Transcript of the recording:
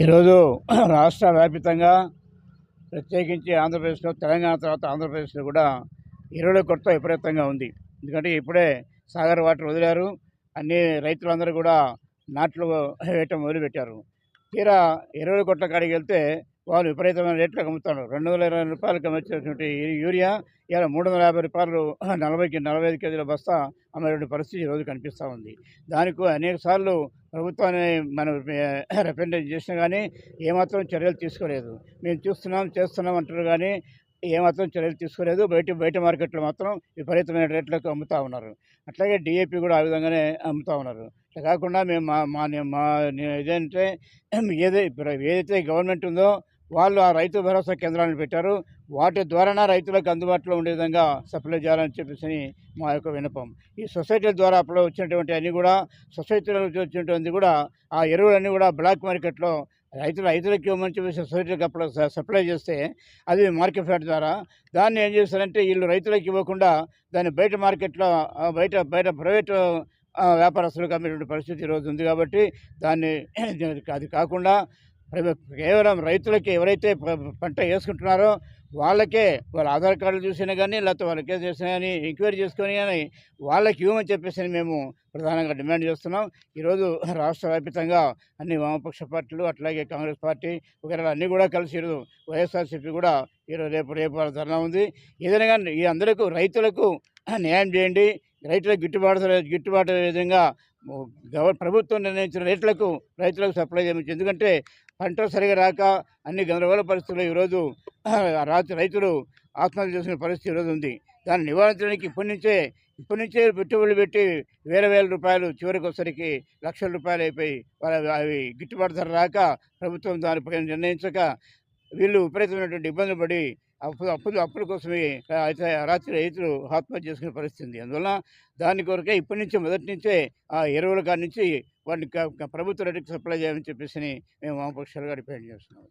ఈరోజు రాష్ట్ర వ్యాపితంగా ప్రత్యేకించి ఆంధ్రప్రదేశ్లో తెలంగాణ తర్వాత ఆంధ్రప్రదేశ్లో కూడా ఎరువుల కొరత విపరీతంగా ఉంది. ఎందుకంటే ఇప్పుడే సాగర్ వాటర్ వదిలారు. అన్ని రైతులందరూ కూడా నాట్లు వేయటం మొదలుపెట్టారు. తీరా ఇరవై కొట్ల కాడికి వెళ్తే వాళ్ళు విపరీతమైన రేట్లకు అమ్ముతున్నారు రెండు వందల ఇరవై రూపాయలకు అమ్మేసినటువంటి యూరియా ఇలా మూడు వందల యాభై రూపాయలు నలభైకి నలభై ఐదు కేజీల బస్తా అమ్మేటువంటి పరిస్థితి ఈరోజు కనిపిస్తూ ఉంది దానికి అనేక సార్లు ప్రభుత్వాన్ని మనం రిప్రజెంట్ చేసినా కానీ ఏమాత్రం చర్యలు తీసుకోలేదు మేము చూస్తున్నాం చేస్తున్నాం అంటారు కానీ ఏమాత్రం చర్యలు తీసుకోలేదు బయట బయట మార్కెట్లో మాత్రం విపరీతమైన రేట్లకు అమ్ముతూ ఉన్నారు అట్లాగే డిఏపి కూడా ఆ విధంగానే అమ్ముతూ ఉన్నారు అట్లా కాకుండా మేము మా మా మా ఇదేంటే ఏదైతే ఏదైతే గవర్నమెంట్ ఉందో వాళ్ళు ఆ రైతు భరోసా కేంద్రాలను పెట్టారు. వాటి ద్వారానే రైతులకు అందుబాటులో ఉండే విధంగా సప్లై చేయాలని చెప్పేసి మా యొక్క వినపం ఈ సొసైటీల ద్వారా అప్పుడు వచ్చినటువంటి అన్నీ కూడా సొసైటీలో వచ్చినటువంటి కూడా ఆ ఎరువులన్నీ కూడా బ్లాక్ మార్కెట్లో రైతులు రైతులకి ఇవ్వమని చెప్పేసి సొసైటీకి అప్పుడు సప్లై చేస్తే అది మార్కెట్ ఫ్యాట్ ద్వారా దాన్ని ఏం చేస్తారంటే వీళ్ళు రైతులకు ఇవ్వకుండా దాన్ని బయట మార్కెట్లో బయట బయట ప్రైవేటు ఆ, వ్యాపారస్తులకు అమ్మేటువంటి పరిస్థితి ఈరోజు ఉంది కాబట్టి దాన్ని అది కాకుండా కేవలం రైతులకి ఎవరైతే ప- పంట వేసుకుంటున్నారో వాళ్ళకే వాళ్ళ ఆధార్ కార్డులు చూసినా కానీ లేకపోతే వాళ్ళకే చేసినా కానీ ఎంక్వైరీ చేసుకొని కానీ వాళ్ళకి ఇవ్వమని చెప్పేసి మేము ప్రధానంగా డిమాండ్ చేస్తున్నాం. ఈరోజు రాష్ట్ర వ్యాప్తంగా అన్ని వామపక్ష పార్టీలు అట్లాగే కాంగ్రెస్ పార్టీ ఒకవేళ అన్నీ కూడా కలిసి ఈరోజు వైఎస్ఆర్సీపీ కూడా ఈరోజు రేపు రేపు ధర్నా ఉంది. ఏదైనా కానీ ఈ అందరికీ రైతులకు న్యాయం చేయండి. రైతులకు గిట్టుబాటు గిట్టుబాటు విధంగా గవ- ప్రభుత్వం నిర్ణయించిన రేట్లకు రైతులకు సప్లై చేయవచ్చు ఎందుకంటే పంట సరిగా రాక అన్ని గందరగోళ పరిస్థితుల్లో ఈరోజు రాత్రి రైతులు ఆత్మహత్య చేసిన పరిస్థితి ఈరోజు ఉంది. దాన్ని నివారించడానికి ఇప్పటి నుంచే ఇప్పటి నుంచే పెట్టుబడులు పెట్టి వేల వేల రూపాయలు చివరికి వచ్చరికి లక్షల రూపాయలు అయిపోయి అవి గిట్టుబాటు ధర రాక ప్రభుత్వం దానిపై నిర్ణయించక వీళ్ళు విపరీతమైనటువంటి ఇబ్బందులు పడి అప్పు అప్పులు అప్పుల కోసమే అయితే రాత్రి రైతులు ఆత్మహత్య చేసుకునే పరిస్థితి ఉంది. అందువల్ల దాని కొరకే ఇప్పటి నుంచే మొదటి నుంచే ఆ ఎరువుల కాడి నుంచి వాటిని ప్రభుత్వ రేటుకి సప్లై చేయాలని చెప్పేసి మేము వామపక్షాలుగా డిపెండ్ చేస్తున్నాం.